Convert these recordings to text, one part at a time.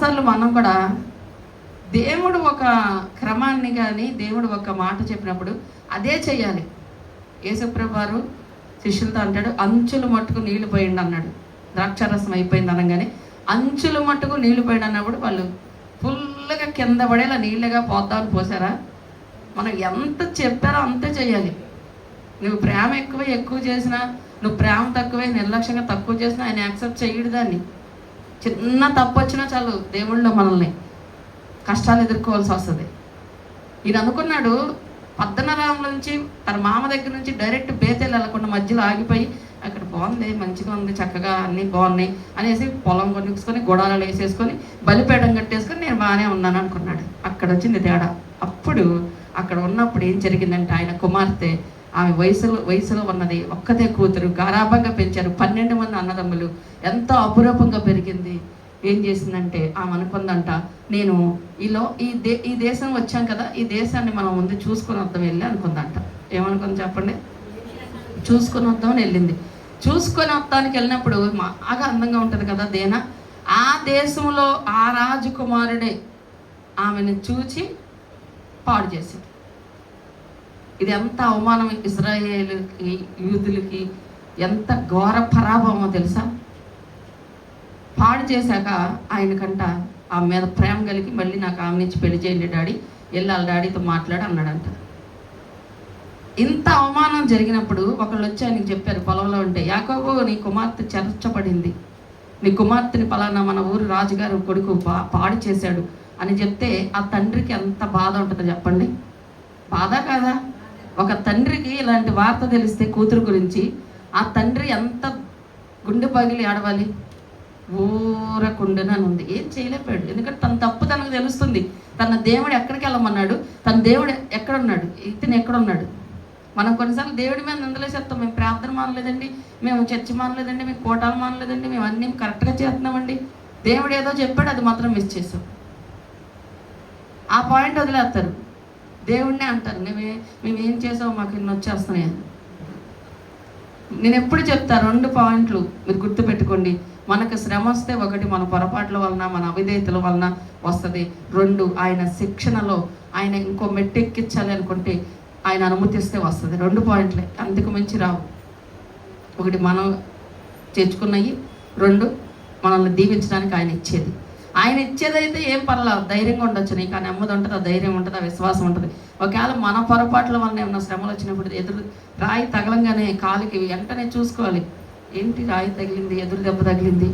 చాలాసార్లు మనం కూడా దేవుడు ఒక క్రమాన్ని కానీ దేవుడు ఒక మాట చెప్పినప్పుడు అదే చేయాలి యేసుప్రభారు శిష్యులతో అంటాడు అంచులు మట్టుకు నీళ్ళు పోయిండు అన్నాడు. ద్రాక్షారసం అయిపోయింది అనగానే అంచులు మట్టుకు నీళ్ళు పోయిండు అన్నప్పుడు వాళ్ళు ఫుల్గా కింద పడేలా నీళ్ళగా అని పోసారా? మనం ఎంత చెప్పారో అంతే చేయాలి నువ్వు ప్రేమ ఎక్కువ ఎక్కువ చేసినా నువ్వు ప్రేమ తక్కువే నిర్లక్ష్యంగా తక్కువ చేసినా ఆయన యాక్సెప్ట్ చేయడు దాన్ని. చిన్న తప్పు వచ్చినా చాలు దేవుళ్ళు మనల్ని కష్టాలు ఎదుర్కోవాల్సి వస్తుంది. ఈయన అనుకున్నాడు పద్దనరాముల నుంచి తన మామ దగ్గర నుంచి డైరెక్ట్ బేతెలు వెళ్ళకుండా మధ్యలో ఆగిపోయి అక్కడ బాగుంది మంచిగా ఉంది చక్కగా అన్నీ బాగున్నాయి అనేసి పొలం కొనుక్కొని గొడాలు వేసేసుకొని బలిపేటం కట్టేసుకొని నేను బాగానే ఉన్నాను అనుకున్నాడు. అక్కడ వచ్చింది తేడా. అప్పుడు అక్కడ ఉన్నప్పుడు ఏం జరిగిందంటే ఆయన కుమార్తె ఆమె వయసులో వయసులో ఉన్నది. ఒక్కతే కూతురు. గారాభంగా పెంచారు. పన్నెండు మంది అన్నదమ్ములు. ఎంతో అపురూపంగా పెరిగింది. ఏం చేసిందంటే ఆమె అనుకుందంట నేను ఈలో ఈ దే ఈ దేశం వచ్చాం కదా. ఈ దేశాన్ని మనం ముందు చూసుకుని వద్దాం వెళ్ళి అనుకుందంట. ఏమనుకుంది చెప్పండి? చూసుకుని వద్దామని వెళ్ళింది. చూసుకొని వద్దానికి వెళ్ళినప్పుడు బాగా అందంగా ఉంటుంది కదా దేన? ఆ దేశంలో ఆ రాజకుమారుడే ఆమెను చూచి పాడు చేసింది. ఇది ఎంత అవమానం ఇజ్రాయేలుకి యూదులకి ఎంత ఘోర పరాభవమో తెలుసా? పాడు చేశాక ఆయనకంట ఆమె మీద ప్రేమ కలిగి మళ్ళీ నాకు ఆమె నుంచి పెళ్ళి చేయండి డాడీ వెళ్ళాలి డాడీతో మాట్లాడి అన్నాడంట. ఇంత అవమానం జరిగినప్పుడు ఒకళ్ళు వచ్చి ఆయనకి చెప్పారు పొలంలో ఉంటే యాకోబు నీ కుమార్తె చెరచబడింది. నీ కుమార్తెని పలానా మన ఊరు రాజుగారు కొడుకు పా పాడు చేశాడు. అని చెప్తే ఆ తండ్రికి ఎంత బాధ ఉంటుందో చెప్పండి. బాధ కాదా? ఒక తండ్రికి ఇలాంటి వార్త తెలిస్తే కూతురు గురించి ఆ తండ్రి ఎంత గుండె పగిలి ఆడవాలి? ఊరకుండునని ఉంది. ఏం చేయలేకపోయాడు. ఎందుకంటే తన తప్పు తనకు తెలుస్తుంది. తన దేవుడు ఎక్కడికి వెళ్ళమన్నాడు? తన దేవుడు ఎక్కడున్నాడు? ఇతను ఎక్కడున్నాడు? మనం కొన్నిసార్లు దేవుడి మీద నిందలేసేస్తాం. మేము ప్రార్థన మానలేదండి. మేము చర్చి మానలేదండి. మేము కోటాలు మానలేదండి. మేము అన్నీ కరెక్ట్గా చేస్తున్నామండి. దేవుడు ఏదో చెప్పాడు అది మాత్రం మిస్ చేసాం ఆ పాయింట్ వదిలేస్తారు. దేవుణ్ణే అంటారు. మేమే మేము ఏం చేసావు మాకు ఇన్ని వచ్చేస్తున్నాయి అని. నేను ఎప్పుడు చెప్తా రెండు పాయింట్లు మీరు గుర్తుపెట్టుకోండి. మనకు శ్రమ వస్తే ఒకటి మన పొరపాట్ల వలన మన అవిధేయతల వలన వస్తుంది. రెండు ఆయన శిక్షణలో ఆయన ఇంకో మెట్టు ఎక్కించాలి అనుకుంటే ఆయన అనుమతిస్తే వస్తుంది. రెండు పాయింట్లే అంతకు మించి రావు. ఒకటి మనం చేర్చుకున్నవి రెండు మనల్ని దీవించడానికి ఆయన ఇచ్చేది. ఆయన ఇచ్చేదైతే ఏం పర్లా ధైర్యంగా ఉండొచ్చు. నీకు ఆ నెమ్మది ఉంటుంది ఆ ధైర్యం ఉంటుంది ఆ విశ్వాసం ఉంటుంది. ఒకవేళ మన పొరపాట్ల వలన ఏమైనా శ్రమలు వచ్చినప్పుడు ఎదురు రాయి తగలంగానే కాలికి వెంటనే చూసుకోవాలి. ఏంటి రాయి తగిలింది ఎదురు దెబ్బ తగిలింది?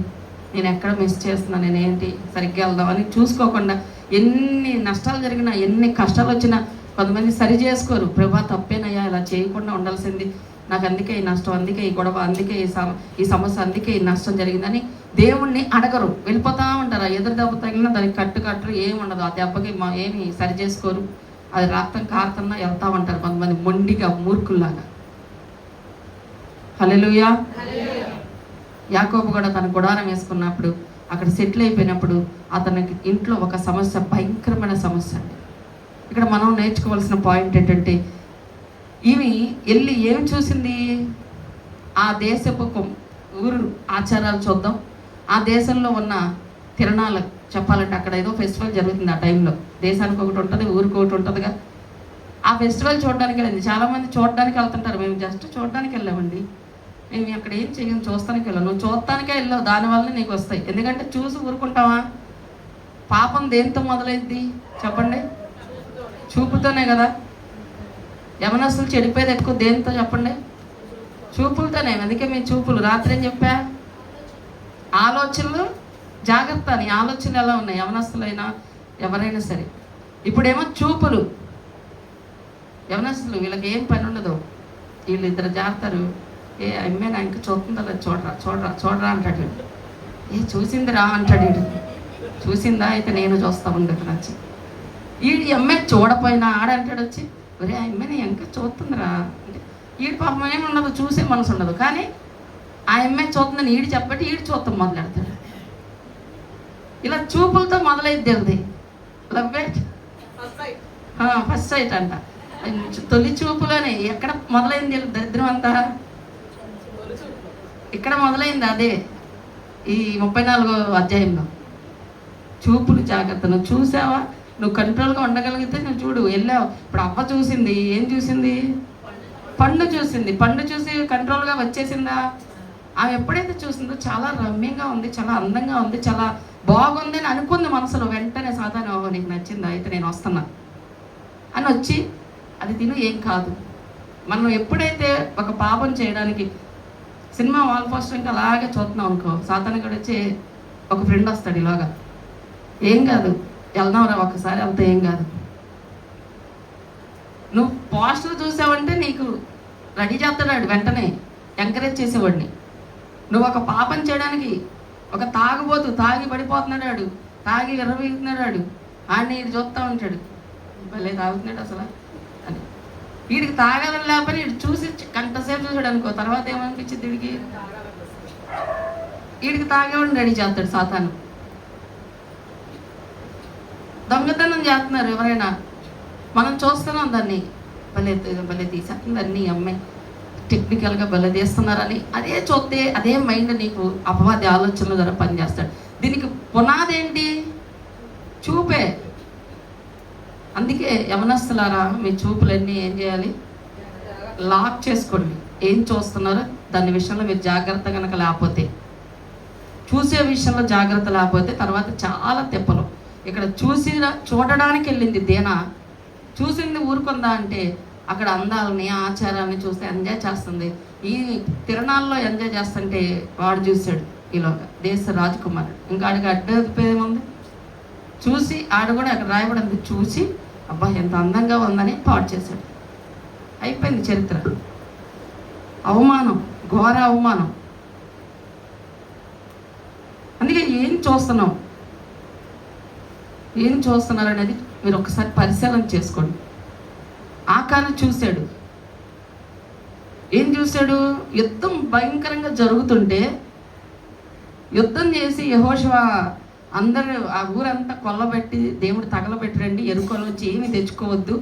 నేను ఎక్కడ మిస్ చేస్తున్నా నేను ఏంటి సరిగ్గా వెళ్దాం అని చూసుకోకుండా ఎన్ని నష్టాలు జరిగినా ఎన్ని కష్టాలు వచ్చినా కొంతమంది సరి చేసుకోరు. ప్రభా తప్పేనయ్యా ఇలా చేయకుండా ఉండాల్సింది. నాకు అందుకే ఈ నష్టం అందుకే ఈ గొడవ అందుకే ఈ సమ ఈ సమస్య అందుకే ఈ నష్టం జరిగిందని దేవుణ్ణి అడగరు. వెళ్ళిపోతా ఉంటారు. ఆ ఎదురు దెబ్బ తగిలినా దానికి కట్టు కట్టరు ఏమి ఉండదు. ఆ దెబ్బకి మా ఏమి సరి చేసుకోరు. అది రక్తం కారుతున్నా వెళ్తా ఉంటారు కొంతమంది మొండిగా మూర్ఖుల్లాగా. హల్లెలూయా. యాకోబు కూడా తన గుడారం వేసుకున్నప్పుడు అక్కడ సెటిల్ అయిపోయినప్పుడు అతనికి ఇంట్లో ఒక సమస్య భయంకరమైన సమస్య అండి. ఇక్కడ మనం నేర్చుకోవాల్సిన పాయింట్ ఏంటంటే ఇవి వెళ్ళి ఏం చూసింది? ఆ దేశపు ఊరు ఆచారాలు చూద్దాం. ఆ దేశంలో ఉన్న తిరణాలు చెప్పాలంటే అక్కడ ఏదో ఫెస్టివల్ జరుగుతుంది ఆ టైంలో. దేశానికి ఒకటి ఉంటుంది ఊరికి ఒకటి ఉంటుందిగా. ఆ ఫెస్టివల్ చూడడానికి వెళ్ళింది. చాలామంది చూడడానికి వెళ్తుంటారు. మేము జస్ట్ చూడడానికి వెళ్ళామండి. మేము అక్కడ ఏం చెయ్యం చూస్తానికి వెళ్ళాం. నువ్వు చూస్తానికే వెళ్ళావు. దానివల్ల నీకు వస్తాయి. ఎందుకంటే చూసి ఊరుకుంటావా? పాపం దేంతో మొదలైంది? చెప్పండి. చూపుతోనే కదా. యమనస్తులు చెడిపోయేది ఎక్కువ దేనితో చెప్పండి? చూపులతోనే. అందుకే మీ చూపులు. రాత్రి ఏం చెప్పా? ఆలోచనలు జాగ్రత్త నీ ఆలోచనలు ఎలా ఉన్నాయి? యవనస్తులైనా ఎవరైనా సరే. ఇప్పుడేమో చూపులు. యవనస్తులు వీళ్ళకి ఏం పని ఉండదు. వీళ్ళు ఇద్దరు జారుతారు. ఏ అమ్మే నా ఇంకా చూస్తుందా చూడరా చూడరా చూడరా అంటాడు వీడు. ఏ చూసిందిరా అంటాడు వీడు. చూసిందా? అయితే నేను చూస్తా ఉండదు నచ్చి ఈ అమ్మాయి చూడపోయినా ఆడంటాడు వచ్చి. ఒరే ఆ అమ్మాయిని ఇంకా చూస్తుందిరా. అంటే ఈడు పాపం ఏమి ఉండదు చూసే మనసు ఉండదు. కానీ ఆ అమ్మాయి చూస్తుందని ఈడు చెప్పబట్టి ఈడు చూస్తాం మొదలెడతాడు. ఇలా చూపులతో మొదలైద్ది అది లవ్ ఫస్ట్ సైట్ అంట. తొలి చూపులోనే ఎక్కడ మొదలైంది దరిద్రం అంతా? ఇక్కడ మొదలైంది అదే? ఈ ముప్పై నాలుగో అధ్యాయంలో. చూపులు జాగ్రత్త నువ్వు చూసావా? నువ్వు కంట్రోల్గా ఉండగలిగితే నువ్వు చూడు వెళ్ళావు. ఇప్పుడు అవ్వ చూసింది ఏం చూసింది? పండు చూసింది. పండు చూసి కంట్రోల్గా వచ్చేసిందా? ఆమె ఎప్పుడైతే చూసిందో చాలా రమ్యంగా ఉంది చాలా అందంగా ఉంది చాలా బాగుంది అని అనుకుంది మనసులో. వెంటనే సాధారణ ఓహో నీకు నచ్చిందా? అయితే నేను వస్తున్నా. అని వచ్చి అది తిను ఏం కాదు. మనం ఎప్పుడైతే ఒక పాపం చేయడానికి సినిమా వాల్ పోస్టర్ ఇంకా అలాగే చూస్తున్నాం అనుకో సాధారణ కూడా వచ్చి ఒక ఫ్రెండ్ వస్తాడు ఇలాగా. ఏం కాదు. వెళ్దాం రా ఒకసారి వెళ్తే ఏం కాదు. నువ్వు పోస్టర్ చూసావంటే నీకు రెడీ చేస్తున్నాడు వెంటనే ఎంకరేజ్ చేసేవాడిని. నువ్వు ఒక పాపం చేయడానికి ఒక తాగుబోతు తాగి పడిపోతున్నాడు తాగి విర్రవీగుతున్నాడు వాడు ఆడిని ఇది చూస్తూ ఉంటాడు. భలే తాగుతున్నాడు అసలు అని. వీడికి తాగాలని లేకపోతే వీడు చూసి గంటసేపు చూసాడు అనుకో తర్వాత ఏమనిపించింది వీడికి వీడికి తాగేవాడిని రెడీ చేస్తాడు సాతాను. దొంగతనం చేస్తున్నారు ఎవరైనా? మనం చూస్తున్నాం దాన్ని. భలే భలే తీసేస్తుంది ఈ అమ్మాయి టెక్నికల్గా భలే తీస్తున్నారని. అదే చూస్తే అదే మైండ్ నీకు అపవాది ఆలోచనల ద్వారా పనిచేస్తాడు. దీనికి పునాది ఏంటి చూపే. అందుకే యమనస్తులారా మీ చూపులన్నీ ఏం చేయాలి? లాక్ చేసుకోండి. ఏం చూస్తున్నారో? దాని విషయంలో మీరు జాగ్రత్త కనుక లేకపోతే. చూసే విషయంలో జాగ్రత్త లేకపోతే తర్వాత చాలా తిప్పలు. ఇక్కడ చూసి చూడడానికి వెళ్ళింది దేనా? చూసింది ఊరుకుందా అంటే అక్కడ అందాలని ఆచారాలని చూస్తే ఎంజాయ్ చేస్తుంది. ఈ తిరణాల్లో ఎంజాయ్ చేస్తుంటే వాడు చూశాడు ఈలోగా దేశ రాజకుమారుడు. ఇంకా ఆడికి అడ్డేముంది చూసి ఆడ కూడా అక్కడ రాయబడింది చూసి అబ్బా ఎంత అందంగా ఉందని పాడు చేశాడు. అయిపోయింది చరిత్ర. అవమానం ఘోర అవమానం. అందుకే ఏం చూస్తున్నాం ఏం చూస్తున్నారు అనేది మీరు ఒకసారి పరిశీలన చేసుకోండి. ఆకారం చూశాడు. ఏం చూశాడు? యుద్ధం భయంకరంగా జరుగుతుంటే యుద్ధం చేసి యహోశివ అందరు ఆ ఊరంతా కొల్లబెట్టి దేవుడు తగలబెట్టరండి వచ్చి ఏమి తెచ్చుకోవద్దు.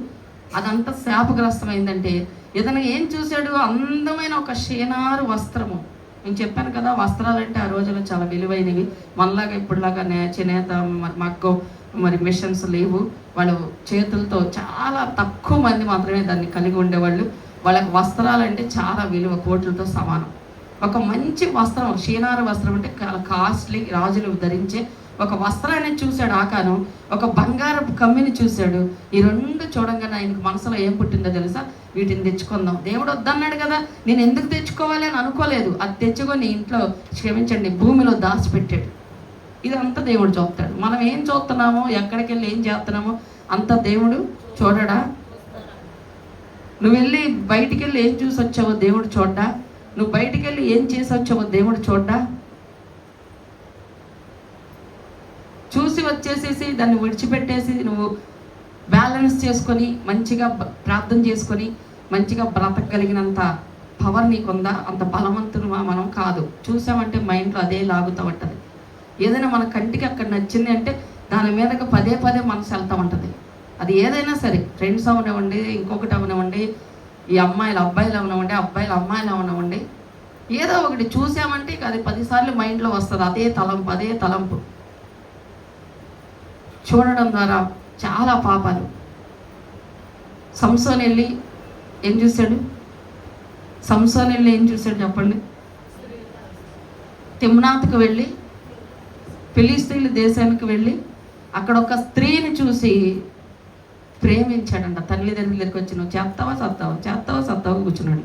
అదంతా శాపగ్రస్తమైందంటే ఇతను ఏం చూశాడు? అందమైన ఒక షేనారు వస్త్రము. నేను చెప్పాను కదా వస్త్రాలంటే ఆ రోజుల్లో చాలా విలువైనవి. మనలాగా ఇప్పుడులాగా నే చేనేత మరి మగ్గం మరి మిషన్స్ లేవు. వాళ్ళు చేతులతో చాలా తక్కువ మంది మాత్రమే దాన్ని కలిగి ఉండేవాళ్ళు. వాళ్ళకి వస్త్రాలు అంటే చాలా విలువ కోట్లతో సమానం. ఒక మంచి వస్త్రం క్షీణార వస్త్రం అంటే చాలా కాస్ట్లీ రాజులు ధరించే ఒక వస్త్రాన్ని చూశాడు ఆకాను. ఒక బంగారపు కమ్మిని చూశాడు. ఈ రెండు చూడంగానే ఆయనకు మనసులో ఏం పుట్టిందో తెలుసా? వీటిని తెచ్చుకుందాం. దేవుడు వద్దన్నాడు కదా నేను ఎందుకు తెచ్చుకోవాలి అని అనుకోలేదు. అది తెచ్చుకొని ఇంట్లో క్షమించండి భూమిలో దాచిపెట్టాడు. ఇదంతా దేవుడు చూస్తాడు మనం ఏం చూస్తున్నామో ఎక్కడికి వెళ్ళి ఏం చేస్తున్నామో అంత దేవుడు చూడడా? నువ్వు వెళ్ళి బయటికి వెళ్ళి ఏం చూసి వచ్చావో దేవుడు చూడ్డా? నువ్వు బయటికి వెళ్ళి ఏం చేసి వచ్చావో దేవుడు చూడ్డా? చూసి వచ్చేసేసి దాన్ని విడిచిపెట్టేసి నువ్వు బ్యాలెన్స్ చేసుకొని మంచిగా ప్రార్థన చేసుకొని మంచిగా బ్రతకగలిగినంత పవర్ నీకుందా? అంత బలవంతునుమా మనం కాదు. చూసామంటే మైండ్లో అదే లాగుతూ ఉంటుంది ఏదైనా మన కంటికి అక్కడ నచ్చింది అంటే దాని మీదకి పదే పదే మనసు వెళ్తూ ఉంటుంది. అది ఏదైనా సరే ఫ్రెండ్స్ అవనివ్వండి ఇంకొకటి అవనివ్వండి ఈ అమ్మాయిలు అబ్బాయిలు అవనివ్వండి అబ్బాయిలు అమ్మాయిలు అవనివ్వండి ఏదో ఒకటి చూసామంటే ఇక అది పదిసార్లు మైండ్లో వస్తుంది అదే తలంపు అదే తలంపు. చూడడం ద్వారా చాలా పాపాలు. సంసోన్ వెళ్ళి ఏం చూశాడు? సంసోన్ వెళ్ళి ఏం చూశాడు చెప్పండి? తిమ్నాథ్కి వెళ్ళి ఫిలిస్తీన్ల దేశానికి వెళ్ళి అక్కడ ఒక స్త్రీని చూసి ప్రేమించాడంట. తల్లిదండ్రుల దగ్గరికి వచ్చి నువ్వు చేస్తావా సత్తావా? చేస్తావా సత్తావా? కూర్చున్నాడు.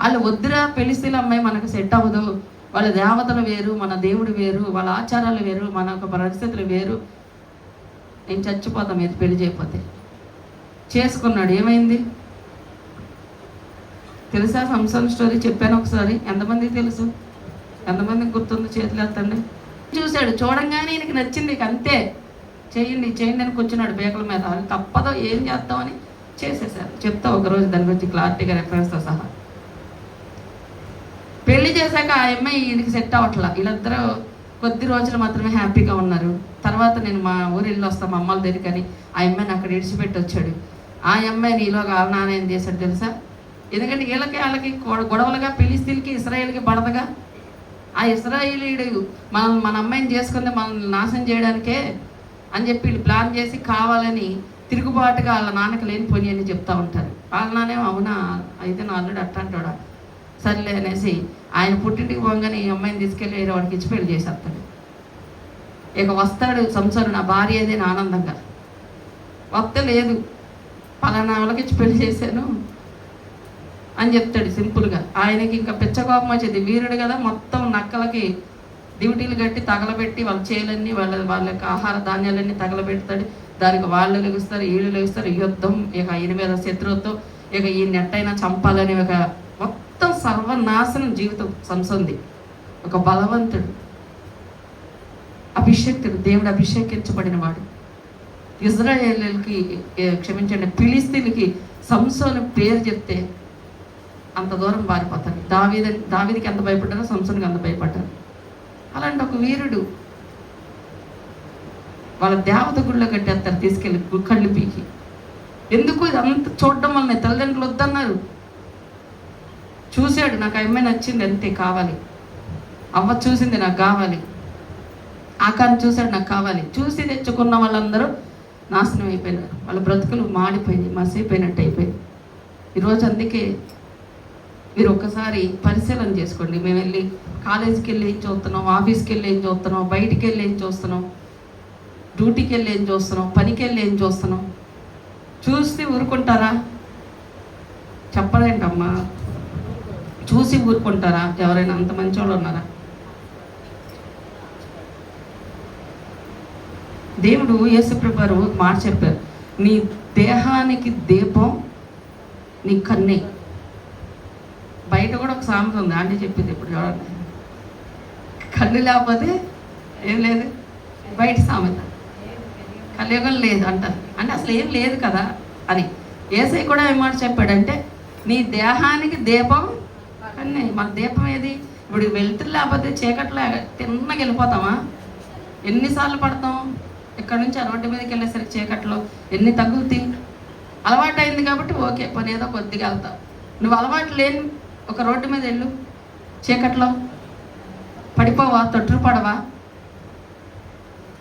వాళ్ళు వద్దురా ఫిలిస్తీన్ల అమ్మాయి మనకు సెట్ అవ్వదు. వాళ్ళ దేవతలు వేరు మన దేవుడు వేరు వాళ్ళ ఆచారాలు వేరు మన యొక్క పరిస్థితులు వేరు. నేను చచ్చిపోతాం మీరు పెళ్ళి చేయకపోతే. చేసుకున్నాడు. ఏమైంది? తెలుసా? సంసారం స్టోరీ చెప్పాను ఒకసారి. ఎంతమందికి తెలుసు? ఎంతమందికి గుర్తుంది? చేతులు ఎత్తండి. చూశాడు. చూడంగానే ఈయనకి నచ్చింది అంతే. చేయండి చేయండి అని కూర్చున్నాడు బేకల మీద. అది తప్పదో ఏం చేస్తామని చేసేసారు. చెప్తా ఒకరోజు దాని గురించి క్లారిటీగా రెఫరెన్స్తో సహా. పెళ్ళి చేశాక ఆ అమ్మాయి ఈయనకి సెట్ అవ్వట్లా. వీళ్ళిద్దరూ కొద్ది రోజులు మాత్రమే హ్యాపీగా ఉన్నారు. తర్వాత నేను మా ఊరు వెళ్ళి వస్తాను మా అమ్మల దగ్గరికి ఆ అమ్మాయిని అక్కడ ఇడిచిపెట్టి వచ్చాడు. ఆ అమ్మాయిని ఈలోగా వాళ్ళ నాన్న ఏం చేశాడు తెలుసా? ఎందుకంటే వీళ్ళకి వాళ్ళకి గొడవలుగా గొడవలుగా ఫిలిస్తీన్కి ఇస్రాయేల్కి బడదగా ఆ ఇస్రాయిలీడు మనం మన అమ్మాయిని చేసుకుంది మనల్ని నాశనం చేయడానికే అని చెప్పి వీళ్ళు ప్లాన్ చేసి కావాలని తిరుగుబాటుగా వాళ్ళ నాన్నకి లేని పోని అని చెప్తా ఉంటారు. వాళ్ళ నాన్నేమో అవునా? అయితే నా అల్లుడు అట్ట అంటాడా? సర్లే అనేసి ఆయన పుట్టింటికి పోగానే ఈ అమ్మాయిని తీసుకెళ్ళి వేరే వాడికి ఇచ్చి పెళ్ళి చేసేస్తాడు. ఇక వస్తాడు సంసారం నా భార్య ఏదైనా ఆనందంగా. వస్తే లేదు. పలానా వాళ్ళకి ఇచ్చి పెళ్ళి చేశాను. అని చెప్తాడు సింపుల్గా ఆయనకి ఇంకా పిచ్చకోపం వచ్చేది. వీరుడు కదా మొత్తం నక్కలకి డ్యూటీలు కట్టి తగలబెట్టి వాళ్ళ చేలన్నీ వాళ్ళ వాళ్ళ యొక్క ఆహార ధాన్యాలన్నీ తగలబెడతాడు. దానికి వాళ్ళు లెగుస్తారు వీళ్ళు లెగుస్తారు. యుద్ధం ఇక ఈయన మీద శత్రువుతో ఇక ఈ నెట్టైనా చంపాలని ఒక మొత్తం సర్వనాశనం జీవితం సంసంది. ఒక బలవంతుడు. అభిషేక్తుడు దేవుడు అభిషేకించబడిన వాడు ఇజ్రాయేలీలకి క్షమించండి ఫిలిస్తీన్కి సంసోను పేరు చెప్తే అంత దూరం పారిపోతారు. దావీద దావీదికి ఎంత భయపడ్డారో సంసన్కి అంత భయపడ్డారు. అలాంటి ఒక వీరుడు వాళ్ళ దేవత గుళ్ళో కట్టేస్తారు తీసుకెళ్ళి కళ్ళు పీకి. ఎందుకు అంత చూడడం వల్ల తల్లిదండ్రులు వద్దన్నారు? చూశాడు నాకు ఆ అమ్మాయి నచ్చింది అంతే కావాలి. అవ్వ చూసింది నాకు కావాలి. ఆకారం చూశాడు నాకు కావాలి. చూసి తెచ్చుకున్న వాళ్ళందరూ నాశనం అయిపోయినారు. వాళ్ళ బ్రతుకులు మాడిపోయింది మసిపోయినట్టు అయిపోయింది ఈరోజు అందుకే మీరు ఒక్కసారి పరిశీలన చేసుకోండి. మేము వెళ్ళి కాలేజీకి వెళ్ళి ఏం చూస్తున్నాం ఆఫీస్కి వెళ్ళి ఏం చూస్తున్నాం బయటికి వెళ్ళి ఏం చూస్తున్నాం? డ్యూటీకి వెళ్ళి ఏం చూస్తున్నాం? పనికి వెళ్ళి ఏం చూస్తున్నాం? చూస్తే ఊరుకుంటారా? చెప్పలేంటమ్మా. చూసి ఊరుకుంటారా? ఎవరైనా అంత మంచి వాళ్ళు ఉన్నారా? దేవుడు యేసుప్రభారు మాట చెప్పారు. నీ దేహానికి దీపం నీ కన్నే. ఒక సామెత ఉంది. ఆంటీ చెప్పింది ఇప్పుడు చూడండి కళ్ళు లేకపోతే ఏం లేదు. బయట సామెత. కలియుగం లేదు అంటారు అంటే అసలు ఏం లేదు కదా అని. ఏసై కూడా ఏమాట చెప్పాడంటే నీ దేహానికి దీపం కన్నే. మన దీపం ఏది? ఇప్పుడు వెళ్తురు లేకపోతే చీకట్లో తిన్నగా వెళ్ళిపోతామా? ఎన్నిసార్లు పడతాం? ఇక్కడ నుంచి అలవాటు మీదకి వెళ్ళేసరికి చీకట్లో ఎన్ని తగ్గుతాయి అలవాటు అయింది కాబట్టి ఓకే పని ఏదో కొద్దిగా వెళ్తావు నువ్వు అలవాటు లేని ఒక రోడ్డు మీద వెళ్ళు. చీకట్లో పడిపోవా తొట్టుపడవా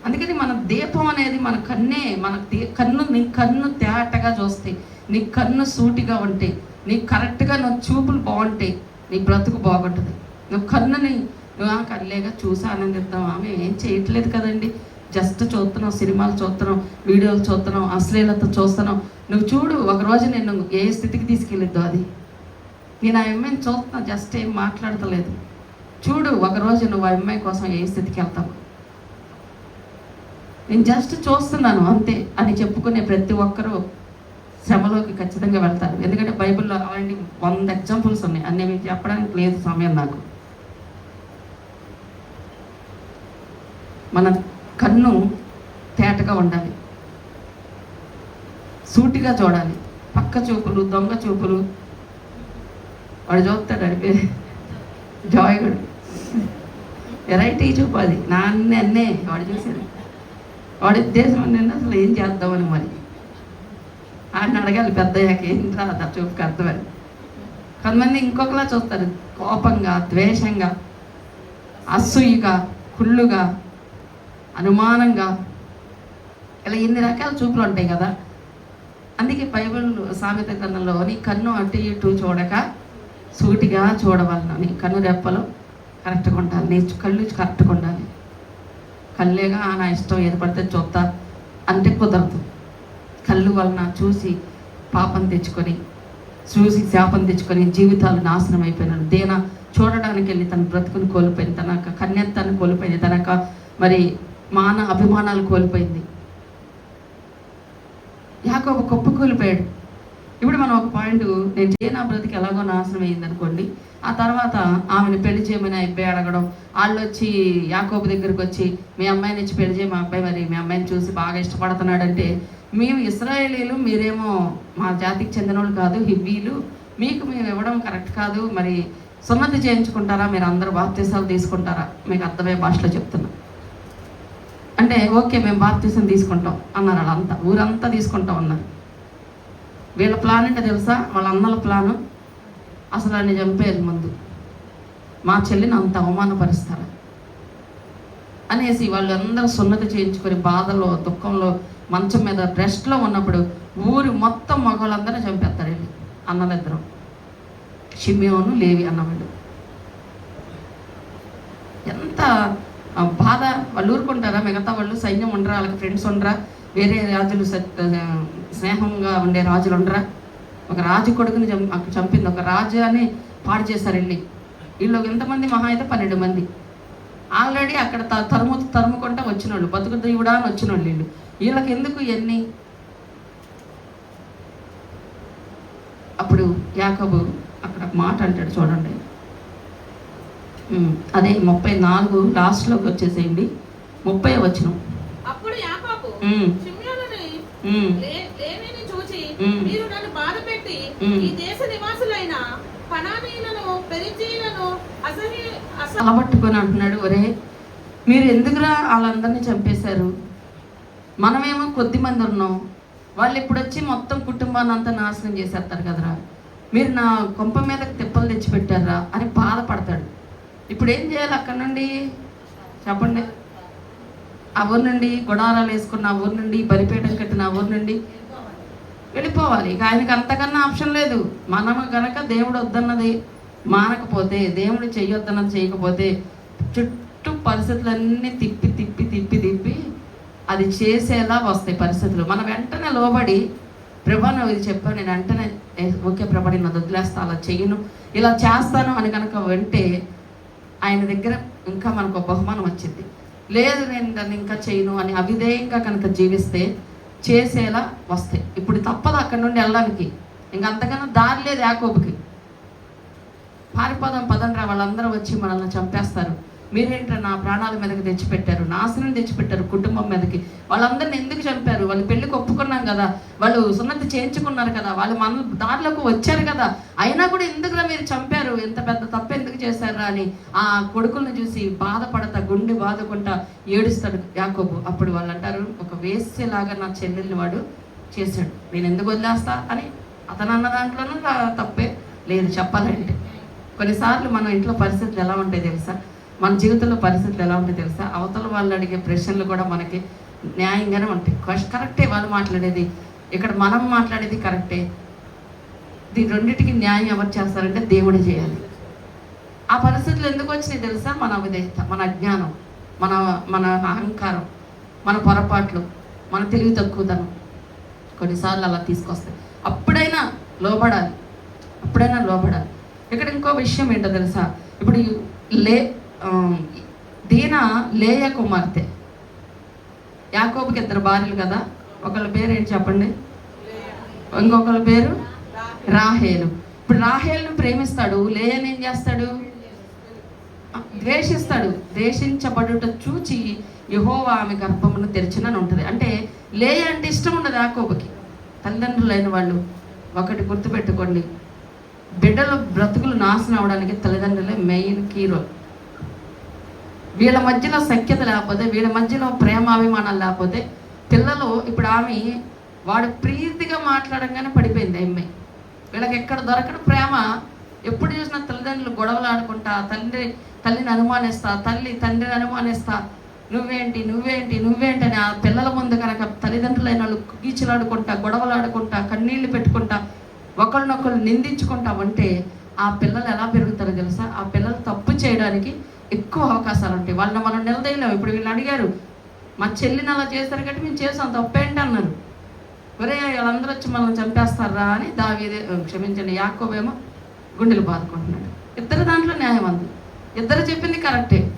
అందుకని మన దీపం అనేది మన కన్నే మన కన్ను నీ కన్ను తేటగా చూస్తే నీ కన్ను సూటిగా ఉంటే నీ కరెక్ట్గా నువ్వు చూపులు బాగుంటాయి. నీ బ్రతుకు బాగుంటుంది. నువ్వు కన్నుని నువ్వు ఆ కళ్ళేగా చూసి ఆనందిద్దాం. ఆమె ఏం చేయట్లేదు కదండి. జస్ట్ చూస్తున్నావు సినిమాలు చూస్తున్నావు వీడియోలు చూస్తున్నావు అశ్లీలత చూస్తున్నావు నువ్వు చూడు ఒక రోజు నేను ఏ స్థితికి తీసుకెళ్ళిద్దో అది. నేను ఆ అమ్మాయిని చూస్తున్నా జస్ట్ ఏం మాట్లాడతలేదు. చూడు ఒకరోజు నువ్వు ఆ అమ్మాయి కోసం ఏ స్థితికి వెళ్తావు? నేను జస్ట్ చూస్తున్నాను అంతే అని చెప్పుకునే ప్రతి ఒక్కరూ శ్రమలోకి ఖచ్చితంగా వెళ్తారు. ఎందుకంటే బైబిల్లో అలాంటి వంద ఎగ్జాంపుల్స్ ఉన్నాయి. అన్నీ మీకు చెప్పడానికి లేదు సమయం నాకు. మన కన్ను తేటగా ఉండాలి. సూటిగా చూడాలి. పక్క చూపులు దొంగ చూపులు వాడు చూస్తాడు అడిపే జాయిగుడు. వెరైటీ చూపాలి? అది నా అన్నే వాడు చూసాడు వాడి ఉద్దేశం ఏంటంటే అసలు ఏం చేద్దామని మరి? ఆడిని అడగాలి పెద్దయ్యాక ఏం రాదు చూపుకి అర్థమని. కొంతమంది ఇంకొకలా చూస్తారు కోపంగా ద్వేషంగా అసూయగా కుళ్ళుగా అనుమానంగా. ఇలా ఎన్ని రకాల చూపులు ఉంటాయి కదా. అందుకే బైబిల్ సామెత గ్రంథంలో నీ కన్ను అటు ఇటు చూడక సూటిగా చూడవలను నీ కన్ను రెప్పలు కరెక్ట్గా ఉండాలి నీ కళ్ళు కరెక్ట్గా ఉండాలి. కళ్ళేగా నా ఇష్టం ఏది పడితే చూస్తా. అంటే కుదరదు. కళ్ళు వలన చూసి పాపం తెచ్చుకొని చూసి శాపం తెచ్చుకొని జీవితాలు నాశనం అయిపోయినాడు దేన చూడడానికి వెళ్ళి తన బ్రతుకుని కోల్పోయింది తన యొక్క కన్యత్వాన్ని కోల్పోయింది తన యొక్క మరి మాన అభిమానాలు కోల్పోయింది. యాకోబు కుప్ప కూలిపోయాడు ఇప్పుడు మనం ఒక పాయింట్ నేను ఏ నా బ్రతికి ఎలాగో నాశనం అయ్యింది అనుకోండి ఆ తర్వాత ఆమెను పెళ్ళి చేయమని అబ్బాయి అడగడం వాళ్ళు వచ్చి యాకోబు దగ్గరికి వచ్చి మీ అమ్మాయిని ఇచ్చి పెళ్ళి చేయ మా అబ్బాయి మరి మీ అమ్మాయిని చూసి బాగా ఇష్టపడుతున్నాడంటే మేము ఇస్రాయేలీలు మీరేమో మా జాతికి చెందిన వాళ్ళు కాదు హిబ్బీలు మీకు మేము ఇవ్వడం కరెక్ట్ కాదు మరి సున్నతి చేయించుకుంటారా మీరు అందరూ బాప్తీసాలు తీసుకుంటారా? మీకు అర్థమయ్యే భాషలో చెప్తున్నా. అంటే ఓకే మేము బాప్తీసం తీసుకుంటాం అన్నారు వాళ్ళంతా ఊరంతా తీసుకుంటాం అన్నారు వీళ్ళ ప్లాన్ ఏంటో తెలుసా? వాళ్ళ అన్నల ప్లాను. అసలు ఆయన చంపేయాలి ముందు. మా చెల్లిని అంత అవమానపరుస్తారా? అనేసి వాళ్ళందరూ సున్నతి చేయించుకొని బాధలో దుఃఖంలో మంచం మీద రెస్ట్లో ఉన్నప్పుడు ఊరి మొత్తం మగవాళ్ళందరూ చంపేస్తారు వెళ్ళి. అన్నలిద్దరం. షిమ్యోను లేవి అన్నవాళ్ళు ఎంత బాధ. వాళ్ళు ఊరుకుంటారా? మిగతా వాళ్ళు సైన్యం ఉండరా? వాళ్ళకి ఫ్రెండ్స్ ఉండరా? వేరే రాజులు స్నేహంగా ఉండే రాజులు ఉండరా? ఒక రాజు కొడుకుని చంపింది. ఒక రాజు అని పాడు చేశారు వెళ్ళి వీళ్ళు ఎంతమంది మహా అయితే పన్నెండు మంది. ఆల్రెడీ అక్కడ త- తరుము తరుముకుంటా వచ్చిన వాళ్ళు బతుకు దేవుడా అని వచ్చిన వాళ్ళు. వీళ్ళు వీళ్ళకి ఎందుకు ఇవన్నీ? అప్పుడు యాకబు అక్కడ ఒక మాట అంటాడు చూడండి. అదే ముప్పై నాలుగు లాస్ట్లోకి వచ్చేసేయండి. ముప్పై వచ్చినాం షిమ్యోనుని లేవీని చూచి. మీరు నన్ను బాధపెట్టి మ్మ్. ఈ దేశ నివాసులైన పెరిజీలను అలబట్టుకొని అంటున్నాడు ఒరే మీరు ఎందుకురా వాళ్ళందరినీ చంపేశారు? మనమేమో కొద్ది మంది ఉన్నాం. వాళ్ళు ఇప్పుడు వచ్చి మొత్తం కుటుంబాన్ని అంతా నాశనం చేసేస్తారు కదరా. మీరు నా కొంప మీద తిప్పలు తెచ్చిపెట్టారా? అని బాధపడతాడు. ఇప్పుడు ఏం చేయాలి అక్కడ నుండి? చెప్పండి. ఆ ఊరు నుండి గుడారాలు వేసుకున్న ఆ ఊరు నుండి బలిపీఠం కట్టిన ఆ ఊరు నుండి వెళ్ళిపోవాలి. ఇక ఆయనకి అంతకన్నా ఆప్షన్ లేదు. మనము కనుక దేవుడు వద్దన్నది మానకపోతే దేవుడు చెయ్యొద్దన్నది చేయకపోతే చుట్టూ పరిస్థితులన్నీ తిప్పి తిప్పి తిప్పి తిప్పి అది చేసేలా వస్తాయి పరిస్థితులు. మనం వెంటనే లోబడి ప్రభా నువ్వు ఇది చెప్పాను. నేను వెంటనే ఓకే ప్రభా నేను వదిలేస్తా అలా చెయ్యను ఇలా చేస్తాను అని కనుక వింటే ఆయన దగ్గర ఇంకా మనకు బహుమానం వచ్చింది. లేదు నేను దాన్ని ఇంకా చేయను అని అవిధేయంగా కనుక జీవిస్తే చేసేలా వస్తాయి ఇప్పుడు తప్పదు అక్కడ నుండి వెళ్ళడానికి. ఇంక అంతకన్నా దారి లేదు యాకోబుకి పారిపోదాం పదండ్రా వాళ్ళందరూ వచ్చి మనల్ని చంపేస్తారు. మీరేంట్రా నా ప్రాణాల మీదకి తెచ్చిపెట్టారు? నాశనం తెచ్చిపెట్టారు కుటుంబం మీదకి. వాళ్ళందరిని ఎందుకు చంపారు? వాళ్ళు పెళ్ళికి ఒప్పుకున్నాం కదా. వాళ్ళు సున్నతి చేయించుకున్నారు కదా. వాళ్ళు మన దారిలోకి వచ్చారు కదా. అయినా కూడా ఎందుకురా మీరు చంపారు? ఎంత పెద్ద తప్పు ఎందుకు చేశారా అని ఆ కొడుకుల్ని చూసి బాధపడతా గుండె బాధకుంటా ఏడుస్తాడు యాకోబు. అప్పుడు వాళ్ళు అంటారు ఒక వేసేలాగా నా చెల్లెల్ని వాడు చేశాడు. నేను ఎందుకు వదిలేస్తా? అని అతను అన్న దాంట్లోనూ తప్పే లేదు చెప్పాలంటే. కొన్నిసార్లు మన ఇంట్లో పరిస్థితులు ఎలా ఉంటాయి తెలుసా? మన జీవితంలో పరిస్థితులు ఎలా ఉంటాయి తెలుసా? అవతల వాళ్ళు అడిగే ప్రశ్నలు కూడా మనకి న్యాయంగానే ఉంటాయి. కరెక్టే వాళ్ళు మాట్లాడేది. ఇక్కడ మనం మాట్లాడేది కరెక్టే దీని రెండింటికి న్యాయం ఎవరు చేస్తారంటే దేవుడు చేయాలి. ఆ పరిస్థితులు ఎందుకు వచ్చినాయి తెలుసా? మన విధేయత మన అజ్ఞానం మన మన అహంకారం మన పొరపాట్లు మన తెలివి తక్కువతనం కొన్నిసార్లు అలా తీసుకొస్తాయి. అప్పుడైనా లోబడాలి. అప్పుడైనా లోబడాలి. ఇక్కడ ఇంకో విషయం ఏంటో తెలుసా? ఇప్పుడు లే దీన లేయ కుమార్తె. యాకోబుకి ఇద్దరు భార్యలు కదా? ఒకళ్ళ పేరు ఏంటి చెప్పండి? ఇంకొకళ్ళ పేరు? రాహేలు. ఇప్పుడు రాహేల్ని ప్రేమిస్తాడు. లేయని ఏం చేస్తాడు? ద్వేషిస్తాడు. ద్వేషించబడుట చూచి యహోవా ఆమె గర్భమును తెరిచినని ఉంటుంది. అంటే లేయ అంటే ఇష్టం ఉండదు యాకోబుకి. తల్లిదండ్రులైన వాళ్ళు ఒకటి గుర్తుపెట్టుకోండి. బిడ్డలు బ్రతుకులు నాశనం అవడానికి తల్లిదండ్రులే మెయిన్ కీ రోల్ వీళ్ళ మధ్యలో సఖ్యత లేకపోతే వీళ్ళ మధ్యలో ప్రేమాభిమానాలు లేకపోతే పిల్లలు ఇప్పుడు ఆమె వాడు ప్రీతిగా మాట్లాడంగానే పడిపోయింది అమ్మాయి వీళ్ళకి ఎక్కడ దొరకడం ప్రేమ? ఎప్పుడు చూసినా తల్లిదండ్రులు గొడవలు ఆడుకుంటా తండ్రి తల్లిని అనుమానిస్తా తల్లి తండ్రిని అనుమానిస్తా నువ్వేంటి నువ్వేంటి నువ్వేంటి అని ఆ పిల్లల ముందు కనుక తల్లిదండ్రులైన వాళ్ళు గీచులాడుకుంటా గొడవలు ఆడుకుంటా కన్నీళ్ళు పెట్టుకుంటా ఒకరినొకరు నిందించుకుంటా ఉంటే ఆ పిల్లలు ఎలా పెరుగుతారో తెలుసా? ఆ పిల్లలు తప్పు చేయడానికి ఎక్కువ అవకాశాలు ఉంటాయి వాళ్ళని మనం నిలదీయలేము. ఇప్పుడు వీళ్ళు అడిగారు మా చెల్లిని అలా చేశారు కాబట్టి మేము చేసాం తప్పేంటి? అన్నారు. ఒరే వాళ్ళందరూ వచ్చి మనల్ని చంపేస్తారా? అని దావీదే క్షమించండి యాకోబేమో గుండెలు బాదుకుంటున్నాడు. ఇద్దరు దాంట్లో న్యాయం అంది. ఇద్దరు చెప్పింది కరెక్టే.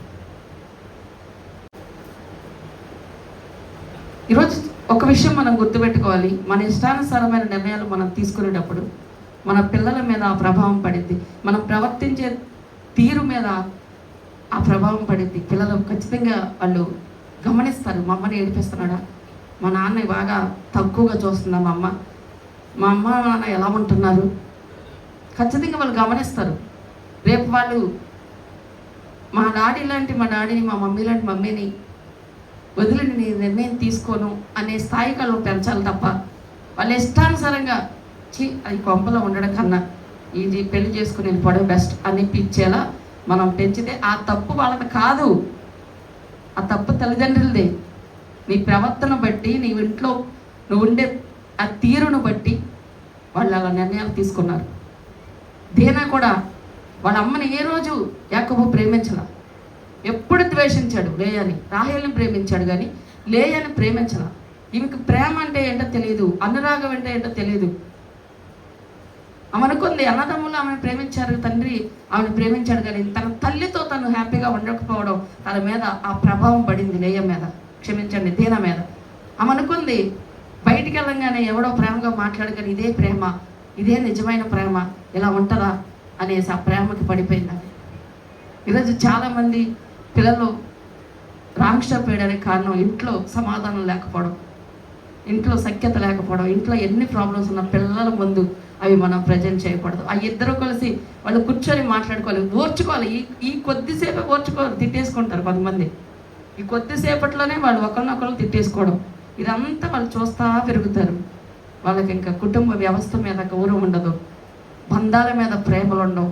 ఈరోజు ఒక విషయం మనం గుర్తుపెట్టుకోవాలి. మన ఇష్టానుసారమైన నిర్ణయాలు మనం తీసుకునేటప్పుడు మన పిల్లల మీద ఆ ప్రభావం పడింది. మనం ప్రవర్తించే తీరు మీద ఆ ప్రభావం పడింది. పిల్లలు ఖచ్చితంగా వాళ్ళు గమనిస్తారు మా అమ్మని ఏడిపిస్తున్నాడా మా నాన్న బాగా తక్కువగా చూస్తున్నా మా అమ్మ. మా అమ్మ నాన్న ఎలా ఉంటున్నారు? ఖచ్చితంగా వాళ్ళు గమనిస్తారు. రేపు వాళ్ళు మా డాడీ లాంటి మా డాడీని మా మమ్మీ లాంటి మమ్మీని వదిలిని నిర్ణయం తీసుకోను అనే స్థాయికి వాళ్ళు పెంచాలి తప్ప వాళ్ళ ఇష్టానుసారంగా చి అది కొంపలో ఉండడం కన్నా ఇది పెళ్ళి చేసుకుని వెళ్ళిపోవడం బెస్ట్ అనిపించేలా మనం పెంచితే ఆ తప్పు వాళ్ళది కాదు. ఆ తప్పు తల్లిదండ్రులదే. నీ ప్రవర్తన బట్టి నీ ఇంట్లో నువ్వు ఉండే ఆ తీరును బట్టి వాళ్ళు అలా నిర్ణయాలు తీసుకున్నారు. దేనా కూడా వాళ్ళ అమ్మని ఏ రోజు యాకబు ప్రేమించలా? ఎప్పుడు ద్వేషించాడు? లేయని. రాహేల్ని ప్రేమించాడు కానీ లేయని ప్రేమించలా. ఈమెకు ప్రేమ అంటే ఏంటో తెలియదు అనురాగం అంటే ఏంటో తెలియదు ఆమె అనుకుంది అన్నదమ్ములు ఆమెను ప్రేమించారు తండ్రి. ఆమెను ప్రేమించాడు కానీ తన తల్లితో తను హ్యాపీగా ఉండకపోవడం తన మీద ఆ ప్రభావం పడింది లేయ మీద క్షమించండి దీన మీద. ఆమె అనుకుంది బయటికి వెళ్ళంగానే ఎవడో ప్రేమగా మాట్లాడగానే ఇదే ప్రేమ ఇదే నిజమైన ప్రేమ ఇలా ఉంటుందా అనేసి ఆ ప్రేమకి పడిపోయింది ఈరోజు చాలామంది పిల్లలు రాంగ్ స్టాప్ వేయడానికి కారణం ఇంట్లో సమాధానం లేకపోవడం ఇంట్లో సఖ్యత లేకపోవడం ఇంట్లో ఎన్ని ప్రాబ్లమ్స్ ఉన్న పిల్లల ముందు అవి మనం ప్రజెంట్ చేయకూడదు. ఆ ఇద్దరు కలిసి వాళ్ళు కూర్చొని మాట్లాడుకోవాలి ఓర్చుకోవాలి. ఈ ఈ కొద్దిసేపే ఓర్చుకోవాలి తిట్టేసుకుంటారు కొంతమంది. ఈ కొద్దిసేపట్లోనే వాళ్ళు ఒకరినొకరు తిట్టేసుకోవడం. ఇదంతా వాళ్ళు చూస్తా పెరుగుతారు. వాళ్ళకి ఇంకా కుటుంబ వ్యవస్థ మీద గౌరవం ఉండదు. బంధాల మీద ప్రేమలు ఉండవు.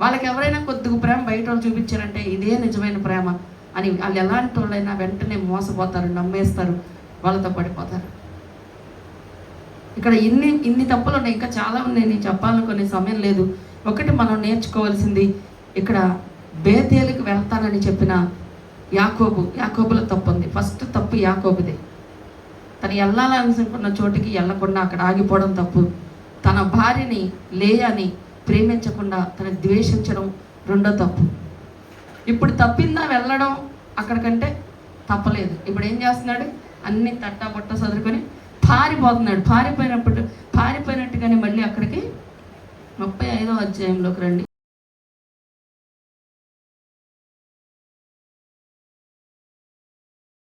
వాళ్ళకి ఎవరైనా కొద్దిగా ప్రేమ బయట వాళ్ళు చూపించారంటే ఇదే నిజమైన ప్రేమ అని వాళ్ళు ఎలాంటి వాళ్ళైనా వెంటనే మోసపోతారు నమ్మేస్తారు వాళ్ళతో పడిపోతారు. ఇక్కడ ఇన్ని ఇన్ని తప్పులు ఉన్నాయి ఇంకా చాలా ఉన్నాయి నేను చెప్పాలనుకునే సమయం లేదు. ఒకటి మనం నేర్చుకోవాల్సింది ఇక్కడ బేతేలికి వెళ్తానని చెప్పిన యాకోబు యాకోబులో తప్పు ఉంది ఫస్ట్ తప్పు యాకోబుదే. తను వెళ్ళాలనుకున్న చోటికి వెళ్ళకుండా అక్కడ ఆగిపోవడం తప్పు. తన భార్యని లేయని ప్రేమించకుండా తను ద్వేషించడం రెండో తప్పు. ఇప్పుడు తప్పిందా వెళ్ళడం అక్కడికంటే తప్పలేదు. ఇప్పుడు ఏం చేస్తున్నాడు? అన్ని తట్టా బొట్ట చదువుకొని పారిపోతున్నాడు. పారిపోయినప్పుడు పారిపోయినట్టుగానే మళ్ళీ అక్కడికి ముప్పై ఐదో అధ్యాయంలోకి రండి.